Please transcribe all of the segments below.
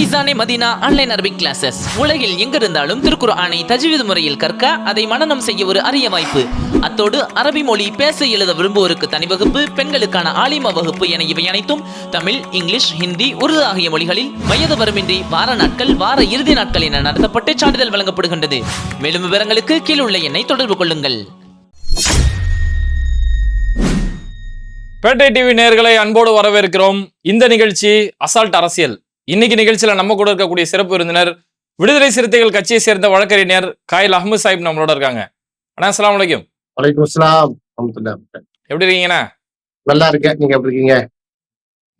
Faizane Madina online Arabic classes உலகில் எங்கிருந்தாலும் திருக்குர்ஆனை தஜ்வீத் முறையில் கற்க அதை மனநம் செய்ய ஒரு அரிய வாய்ப்பு. அத்தோடு அரபி மொழி பேச எழுத விரும்புவோருக்கு தனி வகுப்பு பெண்களுக்கான ஆலிமா வகுப்பு என இவை அனைத்தும் தமிழ் இங்கிலீஷ் ஹிந்தி உருது ஆகிய மொழிகளில் வயது வரமின்றி வார நாட்கள் வார இறுதி நாட்கள் என நடத்தப்பட்டு சான்றிதழ் வழங்கப்படுகின்றது. மேலும் விவரங்களுக்கு கீழ் உள்ள எண்ணை தொடர்பு கொள்ளுங்கள். பேட்டை டிவி நேர்களை அன்போடு வரவேற்கிறோம். இந்த நிகழ்ச்சி அசால்ட் அரசியல். இன்னைக்கு நிகழ்ச்சியில நம்ம கூட இருக்கக்கூடிய சிறப்பு விருந்தினர் விடுதலை சிறுத்தைகள் கட்சியை சேர்ந்த வழக்கறிஞர் காயில் அஹமது சாஹிப் நம்மளோட இருக்காங்க. அண்ணா அலைக்கும். வலைக்கம் அஸ்ஸலாம். அஹமத்துல்லா எப்படி இருக்கீங்கண்ணா? நல்லா இருக்கேன். நீங்க எப்படி இருக்கீங்க?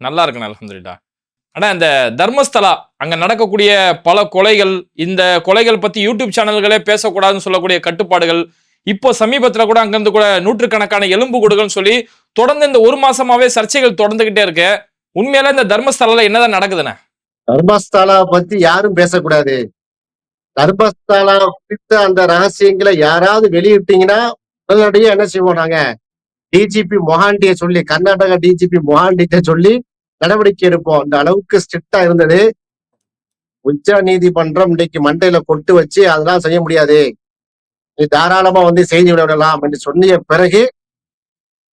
நல்லா இருக்கேன் அல்ஹம்துலில்லாஹ் அண்ணா இந்த தர்மஸ்தலா அங்க நடக்கக்கூடிய பல கொலைகள் இந்த கொலைகள் பத்தி யூடியூப் சேனல்களே பேசக்கூடாதுன்னு சொல்லக்கூடிய கட்டுப்பாடுகள் இப்போ சமீபத்துல கூட அங்கிருந்து கூட நூற்றுக்கணக்கான எலும்பு கூடுகள்னு சொல்லி தொடர்ந்து இந்த ஒரு மாசமாவே சர்ச்சைகள் தொடர்ந்துகிட்டே இருக்கு. உண்மையில இந்த தர்மஸ்தலால என்னதான் நடக்குதுண்ணா? தர்மஸ்தாலா பத்தி யாரும் பேசக்கூடாது. தர்மஸ்தாலா குறித்த அந்த ரகசியங்களை யாராவது வெளியிட்டீங்கன்னா உடனடியே என்ன செய்வோம் நாங்க? டிஜிபி மொஹாண்டிய சொல்லி கர்நாடகா டிஜிபி மொஹாண்டிட்ட சொல்லி நடவடிக்கை எடுப்போம். அந்த அளவுக்கு ஸ்ட்ரிக்டா இருந்தது. உச்ச நீதிமன்றம் இன்னைக்கு மண்டையில கொட்டு வச்சு அதெல்லாம் செய்ய முடியாது. நீ தாராளமா வந்து செய்தி விடலாம் என்று சொன்னிய பிறகு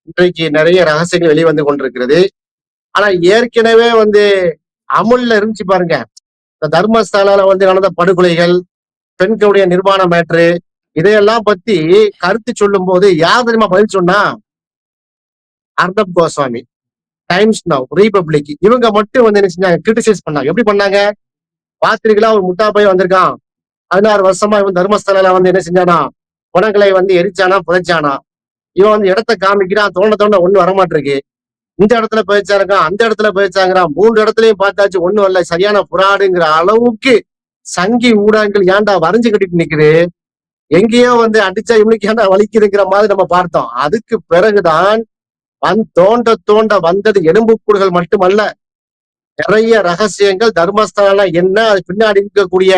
இன்றைக்கு நிறைய ரகசியங்கள் வெளிவந்து கொண்டிருக்கிறது. ஆனா ஏற்கனவே வந்து அமுல்ல இருந்துச்சு பாருங்க. இந்த தர்மஸ்தலால வந்து நடந்த படுகொலைகள் பெண்களுடைய நிர்வாண மேட்ரு இதையெல்லாம் பத்தி கருத்து சொல்லும் போது யார் தெரியுமா பதில் சொன்னா? Arnab Goswami. Times Now Republic. இவங்க மட்டும் வந்து என்ன செஞ்சாங்க? கிரிட்டிசைஸ் பண்ணாங்க. எப்படி பண்ணாங்க? பாத்திரிகளா ஒரு முட்டா போய் வந்திருக்கான். பதினாறு வருஷமா இவன் தர்மஸ்தலால வந்து என்ன செஞ்சானா? குணங்களை வந்து எரிச்சானா புதைச்சானா? இவன் வந்து இடத்த காமிக்கிறான் தோண்ட தோண்ட ஒண்ணு வரமாட்டிருக்கு. இந்த இடத்துல பயிற்சாருக்கான் அந்த இடத்துல பயிற்சாங்கிறான் மூன்று இடத்துலயும் பார்த்தாச்சு ஒண்ணும் இல்ல. சரியான புறாடுங்கிற அளவுக்கு சங்கி ஊடகங்கள் ஏன்டா வரைஞ்சு கட்டிட்டு நிக்குது? எங்கேயோ வந்து அடிச்சா இவனுக்கு ஏன்டா வலிக்குதுங்கிற மாதிரி நம்ம பார்த்தோம். அதுக்கு பிறகுதான் வந் தோண்ட தோண்ட வந்தது எலும்புக்கூடுகள் மட்டுமல்ல நிறைய ரகசியங்கள் தர்மஸ்தலம் என்ன அது பின்னாடி இருக்கக்கூடிய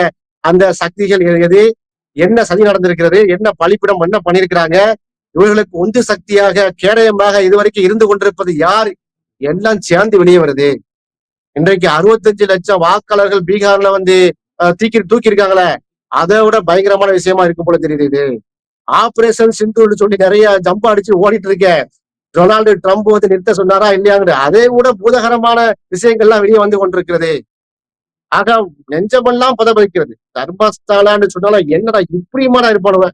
அந்த சக்திகள் எது என்ன சதி நடந்திருக்கிறது என்ன பழிப்பிடம் என்ன பண்ணிருக்கிறாங்க இவர்களுக்கு உந்து சக்தியாக கேடயமாக இதுவரைக்கும் இருந்து கொண்டிருப்பது யார்? எல்லாம் சேர்ந்து வெளியே வருது. இன்றைக்கு அறுபத்தஞ்சு லட்சம் வாக்காளர்கள் பீகார்ல வந்து அஹ், தூக்கி தூக்கி இருக்காங்களே அதை விட பயங்கரமான விஷயமா இருக்கும் போல தெரியுது இது. ஆபரேஷன் சிந்துன்னு சொல்லி நிறைய ஜம்ப் அடிச்சு ஓடிட்டு இருக்கேன் டொனால்டு ட்ரம்ப் வந்து நிறுத்த சொன்னாரா இல்லையாங்கிற அதை விட பூதகரமான விஷயங்கள்லாம் வெளியே வந்து கொண்டிருக்கிறது. ஆக நெஞ்சமெல்லாம் பதவிக்கிறது தர்மஸ்தாலான்னு சொன்னாலும் என்னடா இப்படியுமாடா இருப்பானுவ?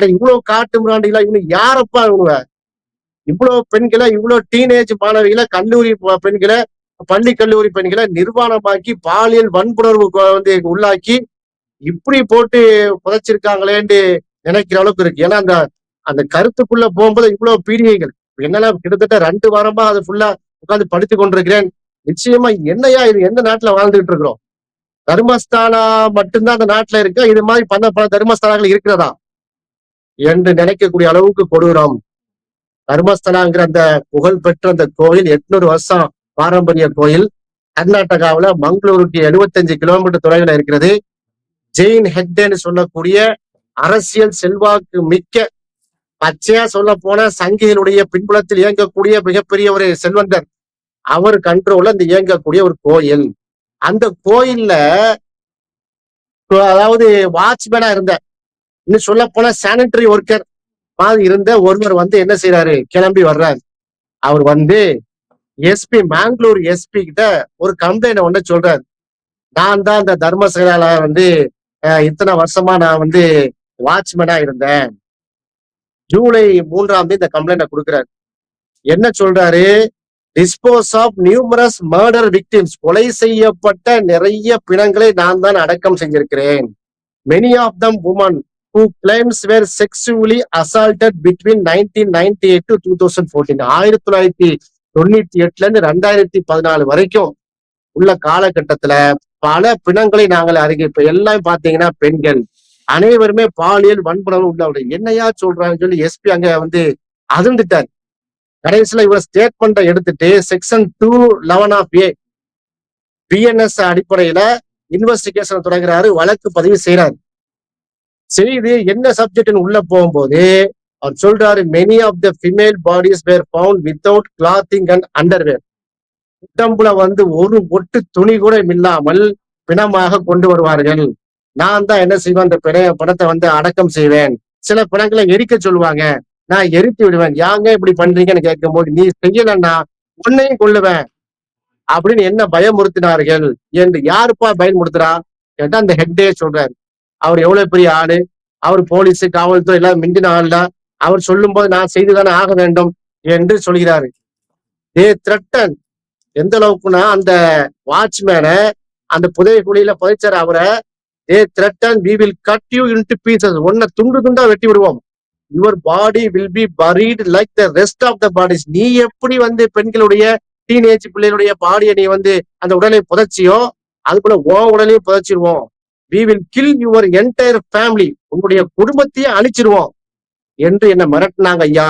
ஆனா இவ்வளவு காட்டு மிராண்டிகளா இவனு யாரப்பா இவனுங்க இவ்வளவு பெண்களை இவ்வளவு டீனேஜ் மாணவிகளை கல்லூரி பெண்களை பள்ளி கல்லூரி பெண்களை நிர்வாணமாக்கி பாலியல் வன்புணர்வு வந்து உள்ளாக்கி இப்படி போட்டு புதைச்சிருக்காங்களேன்னு நினைக்கிற அளவுக்கு இருக்கு. ஏன்னா அந்த அந்த கருத்துக்குள்ள போகும்போது இவ்வளவு பீடிகைகள். என்னெல்லாம் கிட்டத்தட்ட ரெண்டு வாரமா அது ஃபுல்லா உட்கார்ந்து படித்து கொண்டிருக்கிறேன். நிச்சயமா என்னையா இது? எந்த நாட்டுல வாழ்ந்துகிட்டு இருக்கிறோம்? தர்மஸ்தானா மட்டும்தான் அந்த நாட்டுல இருக்கு? இது மாதிரி பல பல தர்மஸ்தானங்கள் இருக்கிறதா? என்று நினைக்கக்கூடிய அளவுக்கு கொடூரம். தர்மஸ்தலாங்கிற அந்த புகழ்பெற்ற அந்த கோயில் எட்நூறு வருஷம் பாரம்பரிய கோயில் கர்நாடகாவுல மங்களூருக்கு 75 கிலோமீட்டர் தொலைவில் இருக்கிறது. ஜெயின் ஹெக்டேன்னு சொல்லக்கூடிய அரசியல் செல்வாக்கு மிக்க பச்சையா சொல்ல போன சங்கிகளுடைய பின்புலத்தில் இயங்கக்கூடிய மிகப்பெரிய ஒரு செல்வந்தர். அவர் கண்ட்ரோல்ல இந்த இயங்கக்கூடிய ஒரு கோயில். அந்த கோயில்ல அதாவது வாட்ச்மேனா இருந்தேன் இன்னும் சொல்ல போனா சானிட்டரி ஒர்க்கர் மாதிரி இருந்த ஒருவர் வந்து என்ன செய்யறாரு கிளம்பி வர்றாரு. அவர் வந்து எஸ்பி மேங்களூர் எஸ்பி கிட்ட ஒரு கம்ப்ளைண்ட் ஒண்ணு சொல்றாரு. நான் தான் இந்த செயலாளர் வந்து அஹ், இத்தனை வருஷமா நான் வந்து வாட்ச்மேனா இருந்தேன். ஜூலை மூன்றாம் தேதி இந்த கம்ப்ளைண்ட கொடுக்குறாரு. என்ன சொல்றாரு? Dispose of numerous murder victims கொலை செய்யப்பட்ட நிறைய பிணங்களை நான் தான் அடக்கம் செஞ்சிருக்கிறேன். Many of them women who claims were sexually assaulted between 1998 to 2014 ஆயிரத்தி தொள்ளாயிரத்தி தொண்ணூத்தி எட்டுல இருந்து ரெண்டாயிரத்தி பதினாலு வரைக்கும் உள்ள காலகட்டத்துல பல பிணங்களை நாங்கள் அறிக்கை இப்ப எல்லாம் பாத்தீங்கன்னா பெண்கள். அனைவருமே பாலியல் வன்புணர்வு உள்ளவர்கள். என்னையா சொல்றாங்கன்னு சொல்லி எஸ்பி அங்க வந்து அதிர்ந்துட்டார். கடைசியில இவர் ஸ்டேட்மெண்ட்டை எடுத்துட்டு section two eleven of a BNS அடிப்படையில இன்வெஸ்டிகேஷன் தொடங்குறாரு வழக்கு பதிவு செய்யறாரு செய்து என்ன சப்ஜெக்ட்னு உள்ள போகும்போது அவர் சொல்றாரு many of the female bodies were found without clothing and underwear உடம்புல வந்து ஒரு ஒட்டு துணி கூட இல்லாமல் பிணமாக கொண்டு வருவார்கள். நான் தான் என்ன செய்வேன்? அந்த பிண பணத்தை வந்து அடக்கம் செய்வேன். சில பிணங்களை எரிக்க சொல்லுவாங்க. நான் எரித்து விடுவேன். யாங்க இப்படி பண்றீங்கன்னு கேட்கும்போது நீ செய்யலன்னா உன்னையும் கொள்ளுவேன் அப்படின்னு என்ன பயமுறுத்தினார்கள்? என்று யாருப்பா பயன்படுத்துறா கேட்டா அந்த ஹெட்டே சொல்றாரு. அவர் எவ்வளவு பெரிய ஆளு? அவர் போலீஸ் காவல்துறை எல்லாம் மிஞ்சின ஆள் தான் அவர் சொல்லும் போது நான் செய்துதானே ஆக வேண்டும் என்று சொல்கிறாரு. தே த்ரெட்டன் எந்த அளவுக்குன்னா அந்த வாட்ச்மேனை அந்த புதைய குழியில புதைச்சாரு அவரை they threaten we will cut you into pieces ஒன்ன துண்டு துண்டா வெட்டி விடுவோம். Your body will be buried like the rest of the bodies நீ எப்படி வந்து பெண்களுடைய டீனேஜ் பிள்ளைகளுடைய பாடியை நீ வந்து அந்த உடலை புதைச்சியோ அது போல உன் உடலையும் புதைச்சிருவோம். We will kill your entire family உன்னுடைய குடும்பத்தையே அழிச்சிருவோம் என்று என்ன மிரட்டினாங்க ஐயா.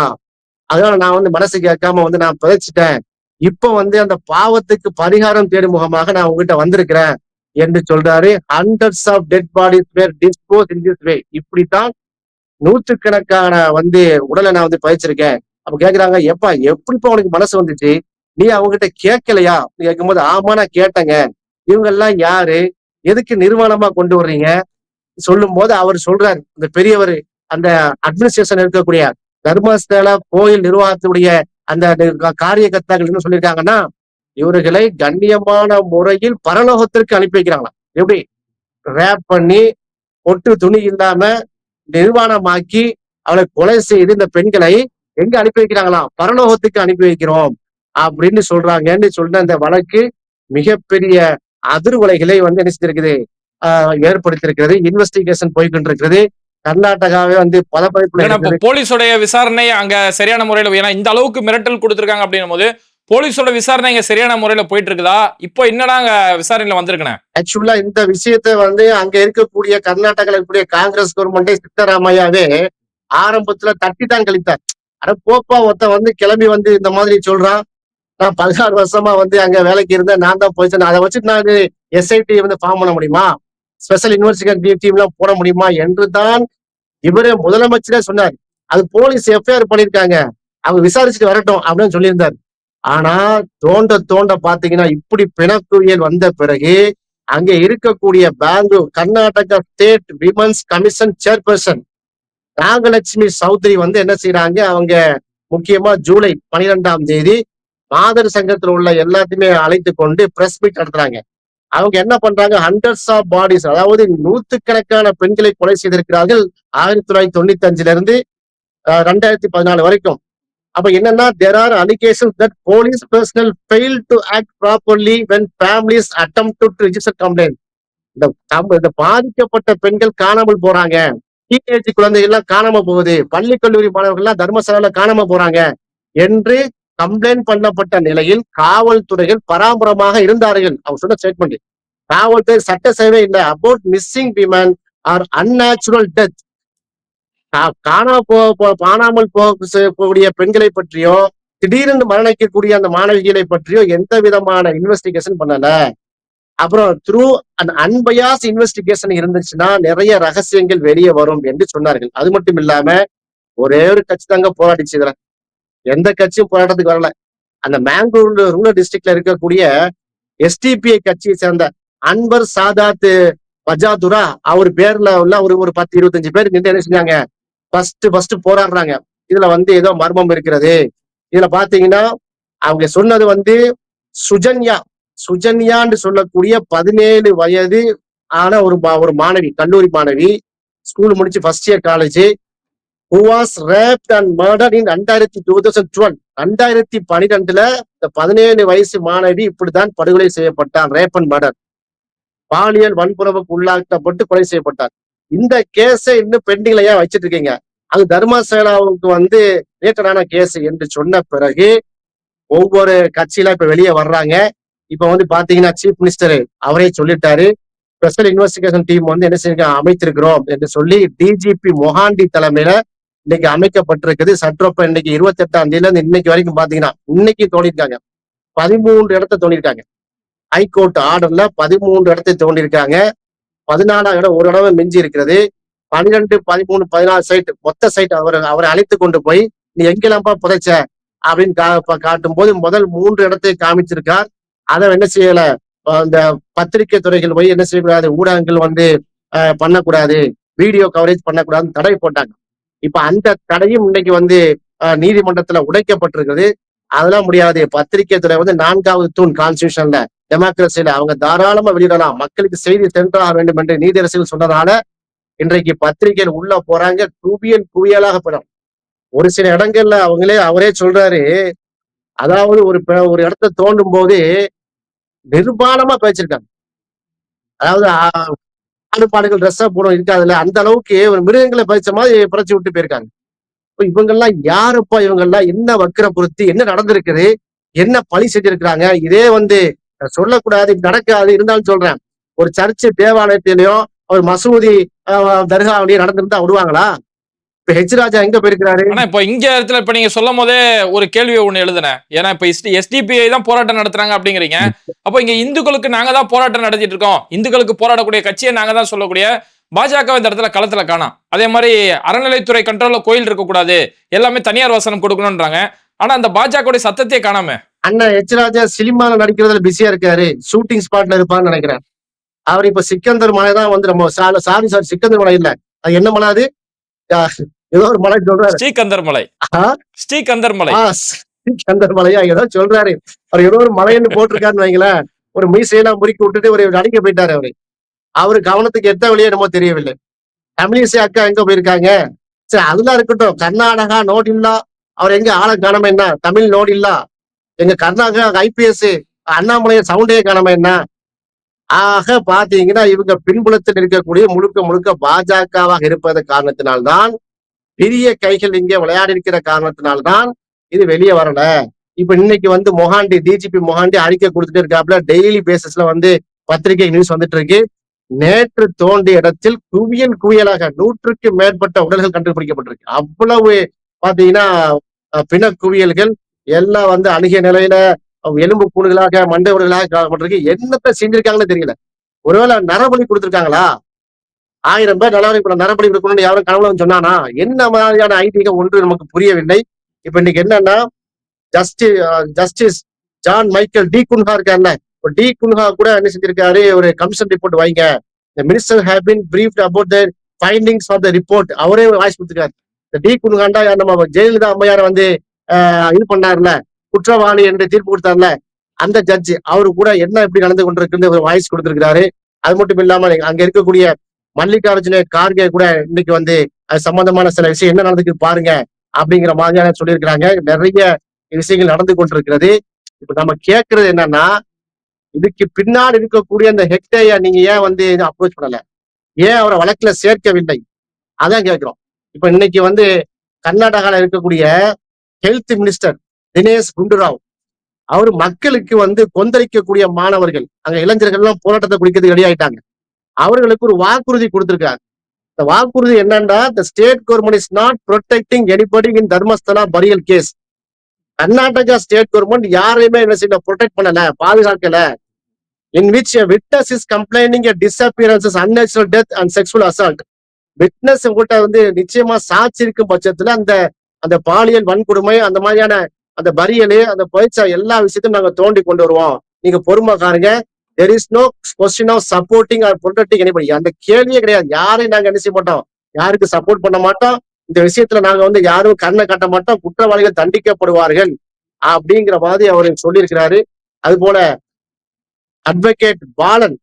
அதனால நான் வந்து மனசு கேட்காம வந்து நான் புதைச்சிட்டேன். இப்ப வந்து அந்த பாவத்துக்கு பரிகாரம் தேடும் முகமாக நான் உங்ககிட்ட வந்திருக்கிறேன் என்று சொல்றாரு. Hundreds of dead bodies were dispose in this way இப்படித்தான் நூற்றுக்கணக்கான வந்து உடலை நான் வந்து பயிச்சிருக்கேன் அப்ப கேக்குறாங்க எப்பா எப்படிப்பா உனக்கு மனசு வந்துச்சு? நீ அவங்ககிட்ட கேட்கலையா? கேட்கும்போது ஆமா நான் கேட்டேங்க. இவங்க எல்லாம் யாரு? எதுக்கு நிர்வாணமா கொண்டு வர்றீங்க? சொல்லும் போது அவர் சொல்றார் இந்த பெரியவர் அந்த அட்மினிஸ்ட்ரேஷன் இருக்கக்கூடிய தர்மஸ்தல கோயில் நிர்வாகத்துடைய அந்த காரியகர்த்தாக்கள் என்ன சொல்லியிருக்காங்கன்னா இவர்களை கண்ணியமான முறையில் பரலோகத்திற்கு அனுப்பி வைக்கிறாங்களாம். எப்படி? ரேப் பண்ணி பொட்டு துணி இல்லாம நிர்வாணமாக்கி அவளை கொலை செய்து இந்த பெண்களை எங்க அனுப்பி வைக்கிறாங்களாம்? பரலோகத்துக்கு அனுப்பி வைக்கிறோம். அப்படின்னு சொல்றாங்கன்னு சொல்ற அந்த வழக்கு மிகப்பெரிய அதிர்வலைகளை வந்து என்ன செஞ்சிருக்குது ஆஹ் ஏற்படுத்தியிருக்கிறது. இன்வெஸ்டிகேஷன் போய்கிட்டு இருக்கிறது கர்நாடகாவே வந்து இருக்குது இப்போ போலீஸோடைய விசாரணை அங்க சரியான முறையில ஏன்னா இந்த அளவுக்கு மிரட்டல் கொடுத்திருக்காங்க அப்படின்னும் போது போலீஸோட விசாரணை இங்க சரியான முறையில போயிட்டு இருக்குதா இப்போ என்னடா அங்க விசாரணையில வந்திருக்கேன் ஆக்சுவலா இந்த விஷயத்தை வந்து அங்க இருக்கக்கூடிய கர்நாடகால இருக்கக்கூடிய காங்கிரஸ் கவர்மெண்டே சித்தராமையாவே ஆரம்பத்துல தட்டி தான் கழித்தார். அட போப்பா ஒருத்த வந்து கிளம்பி வந்து இந்த மாதிரி சொல்றான். நான் பதினாறு வருஷமா வந்து அங்க வேலைக்கு இருந்தேன். நான் தான் போயிட்டேன் அதை வச்சு நான் எஸ்ஐடி வந்து ஃபார்ம் பண்ண முடியுமா? ஸ்பெஷல் இன்வெஸ்டிகேஷன் டீம் எல்லாம் போட முடியுமா? என்று தான் இவரே முதலமைச்சரே சொன்னார். அது போலீஸ் எஃப்ஐஆர் பண்ணிருக்காங்க அவங்க விசாரிச்சுட்டு வரட்டும் அப்படின்னு சொல்லியிருந்தார். ஆனா தோண்ட தோண்ட பாத்தீங்கன்னா இப்படி பிணக்குவியல் வந்த பிறகு அங்க இருக்கக்கூடிய Bangalore Karnataka state women's commission chairperson Nagalakshmi Chowdhury வந்து என்ன செய்யறாங்க அவங்க முக்கியமா ஜூலை பனிரெண்டாம் தேதி மாதர் சங்கத்துல உள்ள எல்லாத்தையுமே அழைத்து கொண்டு பிரஸ் மீட் நடத்துறாங்க. அவங்க என்ன பண்றாங்க? ஹண்ட்ரட்ஸ் ஆஃப் பாடிஸ் அதாவது நூத்துக்கணக்கான பெண்களை கொலை செய்திருக்கிறார்கள் ஆயிரத்தி தொள்ளாயிரத்தி தொண்ணூத்தி அஞ்சுல இருந்து ரெண்டாயிரத்தி பதினாலு வரைக்கும். அப்ப என்னன்னா there are allegation that police personnel fail to act properly when families attempt to register complaint இந்த இந்த பாதிக்கப்பட்ட பெண்கள் காணாமல் போறாங்க. டீனேஜ் குழந்தைகள்லாம் காணாம போகுது. பள்ளி கல்லூரி மாணவர்கள்லாம் தர்மசாலையில காணாம போறாங்க. என்று கம்ப்ளைண்ட் பண்ணப்பட்ட நிலையில் காவல்துறைகள் பராமரமாக இருந்தார்கள். அவர் சொன்ன ஸ்டேட்மெண்ட் காவல்துறை சட்ட சேவை இல்லை. About missing women or unnatural death காணா போ காணாமல் போகக்கூடிய பெண்களை பற்றியோ திடீரென்று மரணிக்கக்கூடிய அந்த மாணவிகளை பற்றியோ எந்த விதமான இன்வெஸ்டிகேஷன் பண்ணல. அப்புறம் த்ரூ அந்த அன்பயாஸ் இன்வெஸ்டிகேஷன் இருந்துச்சுன்னா நிறைய ரகசியங்கள் வெளியே வரும் என்று சொன்னார்கள். அது மட்டும் இல்லாம ஒரே ஒரு கட்சி தாங்க போராடிச்சு இதுல. எந்த கட்சியும் போராட்டத்துக்கு வரல. அந்த மேங்களூர் ரூரல் டிஸ்ட்ரிக்ட்ல இருக்கக்கூடிய எஸ்டிபிஐ கட்சியை சேர்ந்த அன்பர் சாதாத் பஜாதுரா அவர் பேர்ல உள்ள ஒரு ஒரு பத்து இருபத்தஞ்சு பேர் நின்று என்ன செஞ்சாங்க? ஃபர்ஸ்ட் ஃபர்ஸ்ட் போராடுறாங்க. இதுல வந்து ஏதோ மர்மம் இருக்கிறது. இதுல பாத்தீங்கன்னா அவங்க சொன்னது வந்து சுஜன்யா சுஜன்யான்னு சொல்லக்கூடிய பதினேழு வயது ஆன ஒரு மா- ஒரு மாணவி கல்லூரி மாணவி ஸ்கூல் முடிச்சு first year college who was rape and murder in ரெண்டாயிரத்தி டூ தௌசண்ட் டுவெல் ரெண்டாயிரத்தி பனிரெண்டுல இந்த பதினேழு வயசு மாணவி இப்படித்தான் படுகொலை செய்யப்பட்டார் ரேப் அண்ட் மர்டர் பாலியல் வன்புறவுக்கு உள்ளாக்கப்பட்டு கொலை செய்யப்பட்டார் இந்த கேஸை இன்னும் பெண்டிங்ல ஏன் வச்சிட்டு இருக்கீங்க? அது தர்மசேனாவுக்கு வந்து ரிலேட்டடான கேஸ் என்று சொன்ன பிறகு ஒவ்வொரு கட்சியில இப்ப வெளியே வர்றாங்க. இப்ப வந்து பாத்தீங்கன்னா சீஃப் மினிஸ்டர் அவரே சொல்லிட்டாரு. ஸ்பெஷல் இன்வெஸ்டிகேஷன் டீம் வந்து என்ன செய்ய அமைத்திருக்கிறோம் என்று சொல்லி டிஜிபி மொஹாண்டி தலைமையில இன்னைக்கு அமைக்கப்பட்டிருக்குது. சற்றொப்ப இன்னைக்கு இருபத்தி எட்டாம் தேதியில இருந்து இன்னைக்கு வரைக்கும் பாத்தீங்கன்னா இன்னைக்கு தோண்டிருக்காங்க பதிமூன்று இடத்த தோண்டிருக்காங்க ஹைகோர்ட் ஆர்டர்ல பதிமூன்று இடத்தை தோண்டிருக்காங்க பதினாலாம் இடம் ஒரு இடமே மிஞ்சி இருக்கிறது. பன்னிரெண்டு பதிமூணு பதினாலு சைட் மொத்த சைட் அவர் அவரை அழைத்து கொண்டு போய் நீ எங்கெல்லாம்ப்பா புதைச்ச? அப்படின்னு கா காட்டும் போது முதல் மூன்று இடத்தை காமிச்சிருக்கார். அதை என்ன செய்யல? அந்த பத்திரிகை துறைகள் போய் என்ன செய்யக்கூடாது? ஊடகங்கள் வந்து பண்ணக்கூடாது. வீடியோ கவரேஜ் பண்ணக்கூடாதுன்னு தடை போட்டாங்க. இப்ப அந்த தடையும் இன்னைக்கு வந்து நீதிமன்றத்துல உடைக்கப்பட்டிருக்குது. அதெல்லாம் முடியாது பத்திரிகை துறை வந்து நான்காவது தூண் கான்ஸ்டியூஷன்ல டெமோக்ரஸில அவங்க தாராளமா வெளியிடலாம். மக்களுக்கு செய்தி சென்றாக வேண்டும் என்று நீதியரசிகள் சொன்னதால இன்றைக்கு பத்திரிகைகள் உள்ள போறாங்க. குவியல் குவியலாக படம் ஒரு சில இடங்கள்ல அவங்களே அவரே சொல்றாரு. அதாவது ஒரு ஒரு இடத்த தோண்டும் போது நிர்வாணமா பேச்சிருக்காங்க அதாவது ஆடுபாடுகள் ட்ரெஸ்ஸா போடும் இருக்காதுல்ல? அந்த அளவுக்கு ஒரு மிருகங்களை பறிச்ச மாதிரி புரட்சி விட்டு போயிருக்காங்க. இப்போ இவங்கெல்லாம் யாருப்பா இவங்கெல்லாம்? என்ன வக்கர பொருத்தி என்ன நடந்திருக்குது? என்ன பழி செஞ்சிருக்கிறாங்க? இதே வந்து சொல்லக்கூடாது நடக்காது இருந்தாலும் சொல்றேன். ஒரு சர்ச்சு தேவாலயத்திலையும் ஒரு மசூதி தர்காவிலையும் நடந்திருந்தா விடுவாங்களா? இப்ப ஹெச் ராஜா எங்க போயிருக்கிறாரு? ஆனா இப்போ இங்க இடத்துல இப்ப நீங்க சொல்லும் போதே ஒரு கேள்வி ஒண்ணு எழுதுனேன். ஏன்னா இப்ப எஸ்டிபிஐ தான் போராட்டம் நடத்துறாங்க அப்படிங்கிறீங்க. அப்போ இங்க இந்துக்களுக்கு நாங்க தான் போராட்டம் நடத்திட்டு இருக்கோம். இந்துக்களுக்கு போராடக்கூடிய கட்சியை நாங்க தான் சொல்லக்கூடிய. பாஜக இந்த இடத்துல களத்துல காணோம். அதே மாதிரி அறநிலைத்துறை கண்ட்ரோல்ல கோயில் இருக்கக்கூடாது. எல்லாமே தனியார் வசனம் கொடுக்கணும்ன்றாங்க. ஆனா அந்த பாஜகவுடைய சத்தத்தையே காணாம. அண்ணன் ஹெச் ராஜா சினிமால நடிக்கிறதுல பிஸியா இருக்காரு. ஷூட்டிங் ஸ்பாட்ல இருப்பான்னு நினைக்கிறேன். அவர் இப்ப சிக்கந்தர் மலை தான் வந்து நம்ம சாரி சார் சிக்கந்தர் மலை இல்ல. அது என்ன மலை அது? ஏதோ ஒரு மலை சொல்றாரு. ஸ்ரீகந்தர் மலை? ஸ்ரீகந்தர் மலை ஆ, சிக்கந்தர் மலையா ஏதோ சொல்றாரு. அவர் ஏதோ ஒரு மலைன்னு போட்டிருக்காருன்னு வைங்களேன். ஒரு மீசையெல்லாம் முறுக்கி விட்டுட்டு ஒரு நடிக்க போயிட்டாரு அவரு. அவரு கவனத்துக்கு எத்த வழியே என்னமோ தெரியவில்லை. தமிழிசை அக்கா எங்க போயிருக்காங்க? சரி அதெல்லாம் இருக்கட்டும். கர்நாடகா நோட் இல்லா அவர் எங்க ஆளை காணாம என்ன? தமிழ் நோட் இல்லா எங்க கர்நாடகா ஐபிஎஸ் அண்ணாமலைய சவுண்டே காணாம என்ன? ஆக பாத்தீங்கன்னா இவங்க பின்புலத்தில் இருக்கக்கூடிய முழுக்க முழுக்க பாஜகவாக இருப்பது காரணத்தினால்தான் பெரிய கைகள் இங்கே விளையாடி இருக்கிற காரணத்தினால்தான் இது வெளியே வரல. இப்ப இன்னைக்கு வந்து மொஹாண்டி டிஜிபி மொஹாண்டி அறிக்கை கொடுத்துட்டு இருக்காப்ல டெய்லி பேசிஸ்ல வந்து பத்திரிகை நியூஸ் வந்துட்டு இருக்கு. நேற்று தோண்டிய இடத்தில் குவியல் குவியலாக நூற்றுக்கு மேற்பட்ட உடல்கள் கண்டுபிடிக்கப்பட்டிருக்கு. அவ்வளவு பாத்தீங்கன்னா பிணக்குவியல்கள் பிண குவியல்கள் எல்லாம் வந்து அணுகிய நிலையில எலும்பு கூடுகளாக மண்டை உடல்களாக காணப்பட்டிருக்கு. என்னத்தை செஞ்சிருக்காங்கன்னு தெரியல. ஒருவேளை நரபலி கொடுத்துருக்காங்களா? ஆயிரம் பேர் நலவரி நரபலி கொடுக்கணும்னு யாரும் கனவுல சொன்னானா? என்ன மாதிரியான ஐதீகம் ஒன்று நமக்கு புரியவில்லை. இப்ப இன்னைக்கு என்னன்னா justice justice John Michael D Cunha இருக்கார்ல. இப்போ டி குன்ஹா கூட என்ன செஞ்சிருக்காரு? ஒரு கமிஷன் ரிப்போர்ட் வைங்க. The minister have been briefed about the findings for the report அவரே வாய்ஸ் கொடுத்துருக்காரு. இந்த டி குன்ஹாண்டா நம்ம ஜெயலலிதா அம்மையார் வந்து ஆஹ், இது பண்ணார்ல. குற்றவாளி என்று தீர்ப்பு கொடுத்தார்ல அந்த ஜட்ஜ் அவரு கூட என்ன எப்படி நடந்து கொண்டிருக்குன்னு ஒரு வாய்ஸ் கொடுத்திருக்கிறாரு. அது மட்டும் இல்லாம அங்க இருக்கக்கூடிய மல்லிகார்ஜுன கார்கே கூட இன்னைக்கு வந்து அது சம்பந்தமான சில விஷயம் என்ன நடந்துக்கு பாருங்க அப்படிங்கிற மாதிரியான சொல்லியிருக்கிறாங்க. நிறைய விஷயங்கள் நடந்து கொண்டிருக்கிறது. இப்ப நம்ம கேட்கறது என்னன்னா இதுக்கு பின்னாடி இருக்கக்கூடிய அந்த ஹெக்டேயா நீங்க ஏன் வந்து அப்ரோச் பண்ணல? ஏன் அவரை வழக்குல சேர்க்கவில்லை? அதான் கேட்கிறோம் இப்ப இன்னைக்கு வந்து கர்நாடகால இருக்கக்கூடிய ஹெல்த் மினிஸ்டர் தினேஷ் குண்டுராவ். அவர் மக்களுக்கு வந்து கொந்தளிக்கக்கூடிய மாணவர்கள். அங்க இளைஞர்கள் எல்லாம் போராட்டத்தை குடிக்கிறது ரெடி ஆயிட்டாங்க. அவர்களுக்கு ஒரு வாக்குறுதி கொடுத்திருக்காரு இந்த வாக்குறுதி என்னன்னா the state government is not protecting anybody in Dharmasthala burial case Karnataka state government யாரையுமே என்ன செய்யல ப்ரொடெக்ட் பண்ணல பாதுகாக்கல. In which witness is complaining disappearances unnatural death and sexual assault witness உங்கள்கிட்ட வந்து நிச்சயமா சாட்சி இருக்கும் பட்சத்துல அந்த அந்த பாலியல் வன்கொடுமை அந்த மாதிரியான அந்த பரியலு அந்த பயிற்சா எல்லா விஷயத்தையும் நாங்க தோண்டி கொண்டு வருவோம். நீங்க பொறுமை காருங்க there is no question of supporting or protecting anybody அந்த கேள்வியே கிடையாது. யாரையும் நாங்க என்ன செய்ய மாட்டோம்? யாருக்கு சப்போர்ட் பண்ண மாட்டோம்? இந்த விஷயத்துல நாங்க வந்து யாரும் கண்ணை கட்ட மாட்டோம். குற்றவாளிகள் தண்டிக்கப்படுவார்கள். அப்படிங்கிற மாதிரி அவர் சொல்லியிருக்கிறாரு. அது போல அட்வொகேட் பாலன்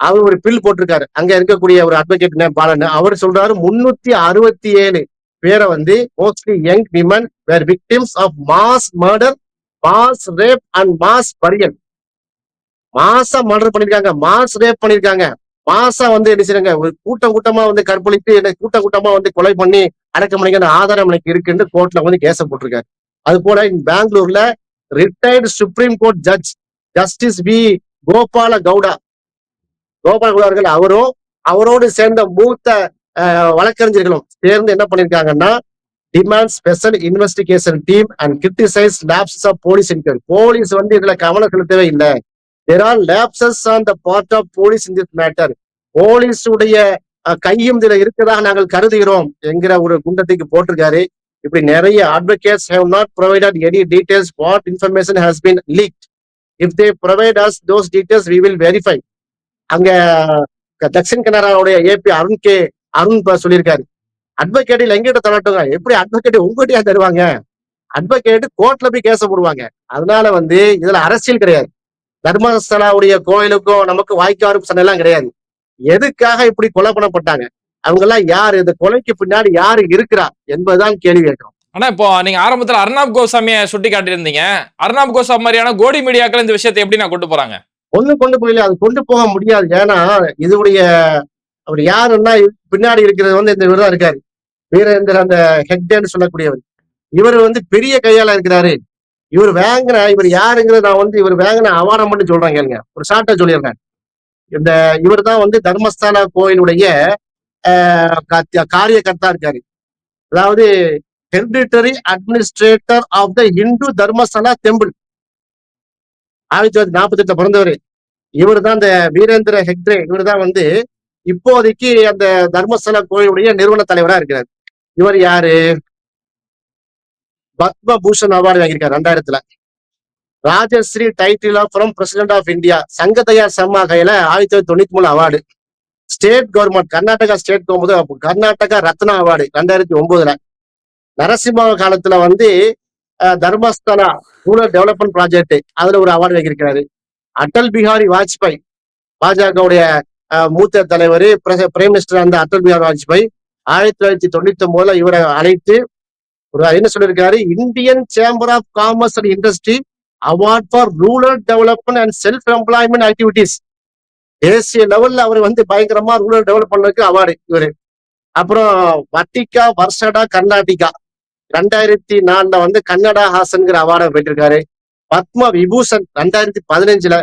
அவர் ஒரு பில் போட்டிருக்காரு. அங்க இருக்கக்கூடிய ஒரு அட்வொகேட் பாலன். அவர் சொல்றாரு முன்னூத்தி அறுபத்தி ஏழு பேரை வந்து mostly young women were victims of mass murder mass rape and mass burial மாசா மர்டர் பண்ணிருக்காங்க மாஸ் ரேப் பண்ணிருக்காங்க. மாசா வந்து என்ன செய்யறாங்க ஒரு கூட்டம் கூட்டமா வந்து கற்பழித்து என்ன கூட்டம் கூட்டமா வந்து கொலை பண்ணி அடக்க பண்ணிக்கிற ஆதாரம் எனக்கு இருக்குன்னு கோர்ட்ல வந்து கேச போட்டிருக்காரு அது போல பெங்களூர்ல retired supreme court judge justice B Gopala Gowda Gopala Gowda அவர்கள் அவரும் அவரோடு சேர்ந்த மூத்த வழக்கறிஞர்களும் சேர்ந்து என்ன பண்ணிருக்காங்கன்னா demand special investigation team and criticize lapses of police in her police வந்து இதுல கவனம் செலுத்தவே இல்லை there are lapses on the part of police in this matter போலீஸுடைய கையும் இதுல இருக்கிறதாக நாங்கள் கருதுகிறோம் என்கிற ஒரு குண்டத்துக்கு போட்டிருக்காரு. இப்படி நிறைய advocates have not provided any details what information has been leak if they provide us those details we will verify அங்க தக்ஷின் கனடாவுடைய ஏபி அருண் கே அருண் சொல்லியிருக்காரு. அட்வொகேட்டில் எங்கிட்ட தரட்டுங்க. எப்படி அட்வொகேட் உங்ககிட்டயா தருவாங்க? அட்வொகேட் கோர்ட்ல போய் கேச போடுவாங்க. அதனால வந்து இதுல அரசியல் கிடையாது. தர்மஸ்தலாவுடைய கோயிலுக்கும் நமக்கு வாய்க்காரும் சண்டை எல்லாம் கிடையாது. எதுக்காக இப்படி கொலை பண்ணப்பட்டாங்க? அவங்க எல்லாம் யாரு? இந்த கொலைக்கு பின்னாடி யாரு இருக்கிறா? என்பதுதான் கேள்வி கேட்கிறோம். ஆனா இப்போ நீங்க ஆரம்பத்துல அர்ணாப் கோசாமியை சுட்டி காட்டியிருந்தீங்க அர்ணாப் கோசாமி மாதிரியான கோடி மீடியாக்கள் இந்த விஷயத்தை எப்படி நான் கொண்டு போறாங்க? ஒண்ணு கொண்டு போயில அது கொண்டு போக முடியாது. ஏன்னா இதுடைய அவர் யாருன்னா பின்னாடி இருக்கிறது வந்து இந்த இவர் தான் இருக்காரு. வீரேந்திர அந்த ஹெக்டேன்னு சொல்லக்கூடியவர். இவர் வந்து பெரிய கையால இருக்கிறாரு. இவர் வேங்கின இவர் யாருங்கிறது நான் வந்து இவர் வேங்கின அவார்டம் மட்டும் சொல்றேன் கேளுங்க. ஒரு ஷார்ட்டா சொல்லிடுறேன். இந்த இவர் தான் வந்து தர்மஸ்தான கோயிலுடைய ஆஹ், காரியகர்த்தா இருக்காரு. அதாவது hereditary administrator of the Hindu Dharmasthala temple ஆயிரத்தி தொள்ளாயிரத்தி நாற்பத்தி எட்டு பிறந்தவர். இவர் தான் இந்த வீரேந்திர ஹெக்டே. இவர் தான் வந்து இப்போதைக்கு அந்த தர்மஸ்தல கோயிலுடைய நிறுவன தலைவரா இருக்கிறார். இவர் யாரு? பத்ம பூஷன் அவார்டு வாங்கியிருக்காரு ரெண்டாயிரத்துல. Rajashree title of from president of India சங்கதயார் சம்மா கையில ஆயிரத்தி தொள்ளாயிரத்தி தொண்ணூத்தி மூணு award. State government Karnataka state government அப்போ கர்நாடகா ரத்னா அவார்டு ரெண்டாயிரத்தி ஒன்பதுல. நரசிம்ம காலத்துல வந்து தர்மஸ்தலா ரூரல் டெவலப்மெண்ட் ப்ராஜெக்ட் அதுல ஒரு அவார்டு வாங்கியிருக்காரு அடல் பிஹாரி வாஜ்பாய் பாஜகவுடைய மூத்த தலைவர் பிரைம் மினிஸ்டர் அந்த அடல் பிஹாரி வாஜ்பாய். ஆயிரத்தி தொள்ளாயிரத்தி தொண்ணூத்தி ஒன்பதுல இவரை அழைத்து ஒரு என்ன சொல்லியிருக்காரு Indian chamber of commerce and industry award for rural development and self employment activities தேசிய லெவல்ல அவர் வந்து பயங்கரமா ரூரல் டெவலப் பண்ணதுக்கு அவார்டு இவரு. அப்புறம் வட்டிகா வர்ஷடா கர்நாடிகா ரெண்டாயிரத்தி நாலுல வந்து கன்னடா ஹாசன்கிற அவார்டை பெற்றிருக்காரு. பத்ம விபூஷன் ரெண்டாயிரத்தி பதினஞ்சுல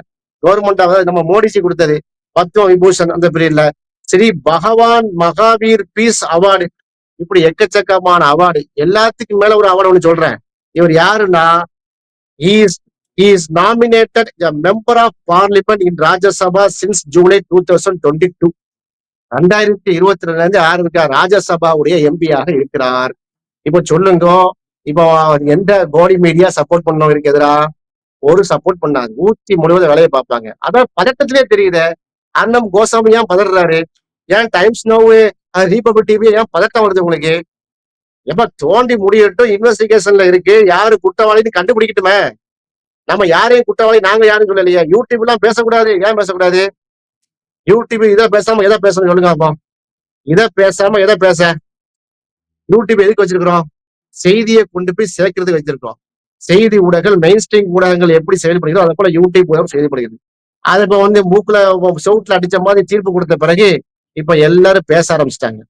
கவர்மெண்ட் நம்ம மோடிஜி கொடுத்தது. பத்ம விபூஷன் அந்த பீரியட்ல ஸ்ரீ பகவான் மகாவீர் பீஸ் அவார்டு. இப்படி எக்கச்சக்கமான அவார்டு. எல்லாத்துக்கும் மேல ஒரு அவார்டு ஒண்ணு சொல்றேன். இவர் யாருன்னா is is nominated member of parliament in Rajya Sabha since July two thousand twenty two ரெண்டாயிரத்தி இருபத்தி ரெண்டுல இருந்து யார் இருக்கா? ராஜ்யசபாவுடைய எம்பியாக இருக்கிறார். இப்போ சொல்லுங்க இப்போ அவர் எந்த கோடி மீடியா சப்போர்ட் பண்ணவருக்கு எதிரா? ஒரு சப்போர்ட் பண்ணாது. ஊத்தி முழுவதும் வேலையை பார்ப்பாங்க. அதான் பதட்டத்திலே தெரியுது. அண்ணம் கோசாமி ஏன் பதறாரு? ஏன் டைம்ஸ் நோவு ரீபப்ளிக் டிவி ஏன் பதட்டம் வருது உங்களுக்கு? எப்ப தோண்டி முடியட்டும் இன்வெஸ்டிகேஷன்ல இருக்கு. யாரு குற்றவாளின்னு கண்டுபிடிக்கட்டுமே. நம்ம யாரையும் குற்றவாளி நாங்க யாரும் சொல்லலையா. யூடியூப் எல்லாம் பேசக்கூடாது. ஏன் பேசக்கூடாது? யூடியூப் இதை பேசாம எதை பேசணும் சொல்லுங்க அப்போ. இதை பேசாம எதை பேச? யூடியூப் எதுக்கு வச்சிருக்கிறோம்? செய்தியை கொண்டு போய் சேர்க்கறதுக்கு வச்சிருக்கோம் செய்தி ஊடகங்கள் மெயின் ஸ்ட்ரீம் ஊடகங்கள் எப்படி செயல்படுகிறதோ அதை போல யூடியூப் ஊடகம் செயல்படுகிறது அது இப்போ வந்து மூக்குல சவுட்ல அடிச்ச மாதிரி தீர்ப்பு கொடுத்த பிறகு இப்ப எல்லாரும் பேச ஆரம்பிச்சிட்டாங்க.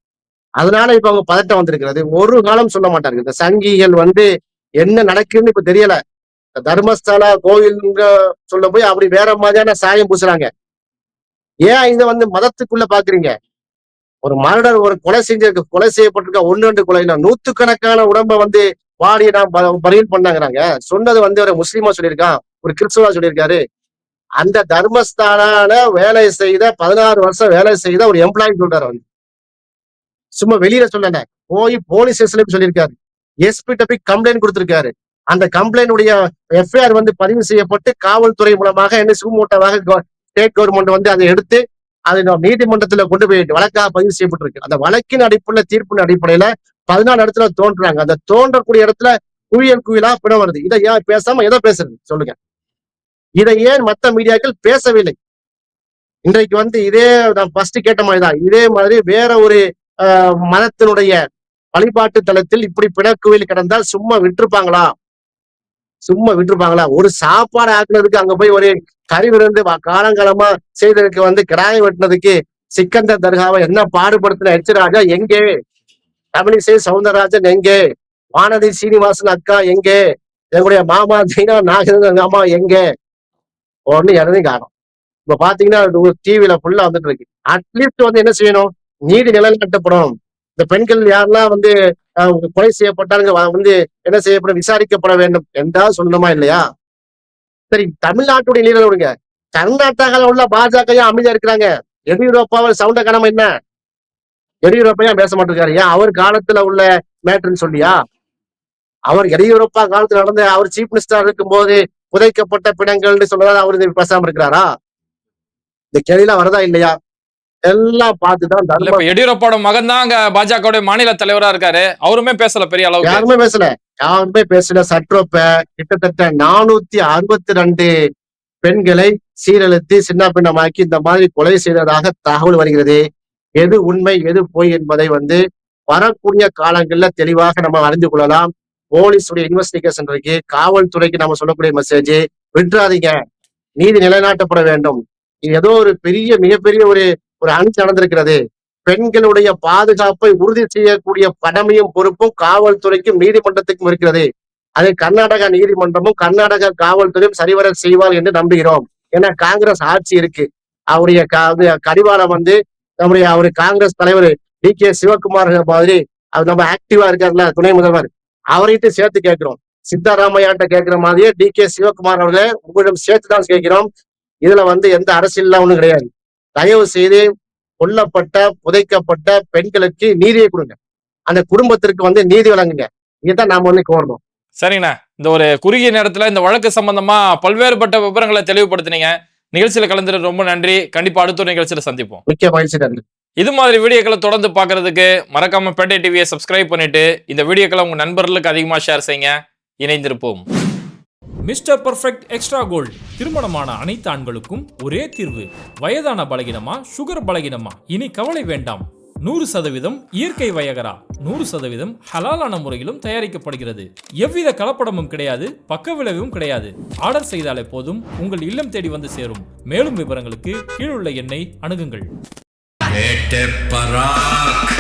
அதனால இப்ப அவங்க பதட்டம் வந்திருக்கிறது. ஒரு காலம் சொல்ல மாட்டாங்க இந்த சங்கிகள் வந்து என்ன நடக்குதுன்னு இப்ப தெரியல. இந்த தர்மஸ்தலா கோயிலுங்க சொல்ல போய் அப்படி வேற மாதிரியான சாயம் பூசுறாங்க. ஏன் இதை வந்து மதத்துக்குள்ள பாக்குறீங்க? ஒரு மர்டர் ஒரு கொலை செஞ்சிருக்க. கொலை செய்யப்பட்டிருக்க ஒன்று ரெண்டு கொலைனா நூத்துக்கணக்கான உடம்ப வந்து வாடி நான் பரியல் பண்ணாங்கிறாங்க. சொன்னது வந்து ஒரு முஸ்லீமா சொல்லியிருக்கான். ஒரு கிறிஸ்துவா சொல்லியிருக்காரு. அந்த தர்மஸ்தானால வேலை செய்த பதினாறு வருஷம் வேலை செய்த ஒரு எம்ப்ளாயி சொல்றாரு வந்து சும்மா வெளியில சொல்லல. போய் போலீஸ் ஸ்டேஷன்ல சொல்லியிருக்காரு. எஸ்பிட்ட போய் கம்ப்ளைண்ட் கொடுத்திருக்காரு. அந்த கம்ப்ளைண்ட் உடைய எஃப்ஐஆர் வந்து பதிவு செய்யப்பட்டு காவல்துறை மூலமாக என்ன சுமூட்டமாக ஸ்டேட் கவர்மெண்ட் வந்து அதை எடுத்து அதை நம்ம நீதிமன்றத்துல கொண்டு போய் வழக்காக பதிவு செய்யப்பட்டிருக்கு. அந்த வழக்கின் அடிப்படையில தீர்ப்பின் அடிப்படையில பதினாலு இடத்துல தோன்றுறாங்க அந்த தோன்றக்கூடிய இடத்துல குவியல் குவியலா பிண வருது. இதை ஏன் பேசாம எதை பேசுறது? சொல்லுங்க. இதை ஏன் மத்த மீடியாக்கள் பேசவில்லை? இன்றைக்கு வந்து இதே நான் ஃபர்ஸ்ட் கேட்ட மாதிரி தான். இதே மாதிரி வேற ஒரு ஆஹ், மதத்தினுடைய வழிபாட்டு தலத்தில் இப்படி பிணக்குவில் கிடந்தால் சும்மா விட்டுருப்பாங்களா? சும்மா விட்டுருப்பாங்களா? ஒரு சாப்பாடு ஆக்குனதுக்கு அங்க போய் ஒரு கறி விருந்து வா- காலங்காலமா செய்ததுக்கு வந்து கிராயம் வெட்டினதுக்கு சிக்கந்தர் தர்காவை என்ன பாடுபடுத்தின எச்சராஜா எங்கே? தமிழிசை சவுந்தரராஜன் எங்கே? வானதி சீனிவாசன் அக்கா எங்கே? எங்களுடைய மாமா ஜெயினா நாகேந்திரன் அம்மா எங்கே? உடனே எதையும் காணும் இப்ப பாத்தீங்கன்னா டிவில ஃபுல்லா வந்துட்டு இருக்கு. அட்லீஸ்ட் வந்து என்ன செய்யணும்? நீதி நிலைநாட்டப்படும் இந்த பெண்கள் யாரெல்லாம் வந்து கொலை செய்யப்பட்டாங்க வந்து என்ன செய்யப்படும் விசாரிக்கப்பட வேண்டும் என்றால் சொல்லணுமா இல்லையா? சரி தமிழ்நாட்டுடைய நீரை விடுங்க. கர்நாடகாவில் உள்ள பாஜக ஏன் அமைதியா இருக்கிறாங்க. எடியூரப்பாவை சவுண்ட கணம் என்ன? எடியூரப்பா பேச மாட்டிருக்காரு? ஏன் அவர் காலத்துல உள்ள மேட்டர்னு சொல்லியா? அவர் எடியூரப்பா காலத்துல நடந்த அவர் சீஃப் மினிஸ்டர் இருக்கும்போது புதைக்கப்பட்ட பிணங்கள்னு சொல்றதா அவரு பேசாம இருக்கிறாரா? இந்த கேள்வியெல்லாம் வரதா இல்லையா? எல்லாம் பார்த்துதான் எடியூரப்பாவோட மகன் தான் அங்க பாஜகவுடைய மாநில தலைவரா இருக்காரு. அவருமே பேசல பெரிய அளவுக்கு. யாருமே பேசல. யாருமே பேசல. சற்றொப்ப கிட்டத்தட்ட நானூத்தி அறுபத்தி ரெண்டு பெண்களை சீரழித்து சின்ன பின்னமாக்கி இந்த மாதிரி கொலை செய்ததாக தகவல் வருகிறது. எது உண்மை எது பொய் என்பதை வந்து வரக்கூடிய காலங்கள்ல தெளிவாக நம்ம அறிந்து கொள்ளலாம். போலீஸுடைய இன்வெஸ்டிகேஷன் இருக்கு காவல்துறைக்கு நம்ம சொல்லக்கூடிய மெசேஜ் விட்டுறாதீங்க. நீதி நிலைநாட்டப்பட வேண்டும். இது ஏதோ ஒரு பெரிய மிகப்பெரிய ஒரு ஒரு அணி நடந்திருக்கிறது. பெண்களுடைய பாதுகாப்பை உறுதி செய்யக்கூடிய கடமையும் பொறுப்பும் காவல்துறைக்கும் நீதிமன்றத்துக்கும் இருக்கிறது. அதை கர்நாடக நீதிமன்றமும் கர்நாடக காவல்துறையும் சரிவர செய்வார் என்று நம்புகிறோம். ஏன்னா காங்கிரஸ் ஆட்சி இருக்கு. அவருடைய க- கடிவாளம் வந்து நம்முடைய அவரு காங்கிரஸ் தலைவர் டி கே சிவகுமார் மாதிரி அவர் நம்ம ஆக்டிவா இருக்காருல்ல துணை முதல்வர். அவரையும் சேர்த்து கேட்கிறோம். சித்தாராமையாட்ட கேட்கிற மாதிரியே டி கே சிவகுமார் அவர்களே உங்களிடம் சேர்த்து தான் கேட்கிறோம். இதுல வந்து எந்த அரசியல்லாம் ஒண்ணும் கிடையாது. தயவு செய்து கொல்லப்பட்ட புதைக்கப்பட்ட பெண்களுக்கு நீதியை கொடுங்க. அந்த குடும்பத்திற்கு வந்து நீதி வழங்குங்க. இதுதான் நாம வந்து கோரணும் சரிங்கண்ணா. இந்த ஒரு குறுகிய நேரத்துல இந்த வழக்கு சம்பந்தமா பல்வேறுபட்ட விவரங்களை தெளிவுபடுத்தினீங்க. நிகழ்ச்சியில கலந்துட்டு ரொம்ப நன்றி. கண்டிப்பா அடுத்த ஒரு நிகழ்ச்சியில சந்திப்போம். மிக்க மகிழ்ச்சி நன்றி. இது மாதிரி வீடியோக்களை தொடர்ந்து பார்க்கறதுக்கு மறக்காம பேட்டை டிவியை சப்ஸ்கிரைப் பண்ணிட்டு இந்த வீடியோக்களை உங்க நண்பர்களுக்கு அதிகமாக ஷேர் செய்யுங்க. இணைந்திருப்போம். Mister perfect extra gold. திருமணமான அனைத்து ஆண்களுக்கும் ஒரே தீர்வு. வயதான பலகினமா சுகர் பலகினமா? இனி கவலை வேண்டாம். நூறு சதவீதம் இயற்கை வயகரா? நூறு சதவீதம் ஹலாலான முறையிலும் தயாரிக்கப்படுகிறது. எவ்வித கலப்படமும் கிடையாது பக்க விளைவும் கிடையாது. ஆர்டர் செய்தாலே போதும் உங்கள் இல்லம் தேடி வந்து சேரும். மேலும் விவரங்களுக்கு கீழுள்ள எண்ணை அணுகுங்கள். എട്ടെപ്പറാക്ക്